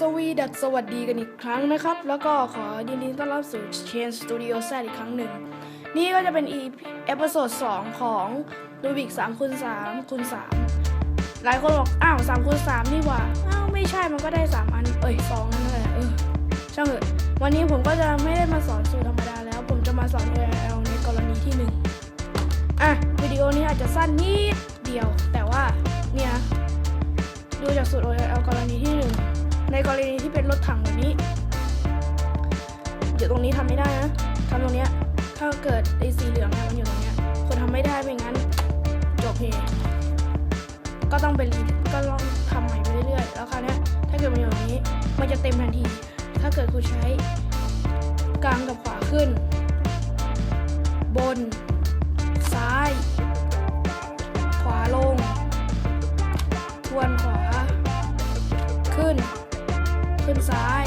สวีดัสสวัสดีกันอีกครั้งนะครับ แล้วก็ขอยินดีต้อนรับสู่ Chain Studio Z อีกครั้งหนึ่ง นี่ก็จะเป็น EP เอพิโซด2ของรูบิก3คูณ3คูณ3หลายคนบอก อ้าว3คูณ3นี่หว่า อ้าว ไม่ใช่มันก็ได้3อัน เอ้ย2นั่นแหละเออ ช่างเถอะ วันนี้ผมก็จะไม่ได้มาสอนสูตรธรรมดาแล้ว ผมจะมาสอน OL ในกรณีที่1อะ วิดีโอนี้อาจจะสั้นนิดเดียว แต่ว่าเนี่ยดูจากสูตร OL กรณีที่1 ในกรณีที่เป็นรถถังแบบนี้ อยู่ตรงนี้ทำไม่ได้นะทำตรงเนี้ยถ้าเกิดไอ้สีเหลืองเนี่ยมันอยู่ตรงเนี้ยคนทำไม่ได้ไม่งั้นจบเพลงก็ต้องเป็นรีก็ลองทำใหม่ไปเรื่อยๆ แล้วคราวเนี้ยถ้าเกิดมันอยู่ตรงนี้ มันจะเต็มทันที ถ้าเกิดคุณใช้กลางกับขวาขึ้น บน ขึ้นซ้าย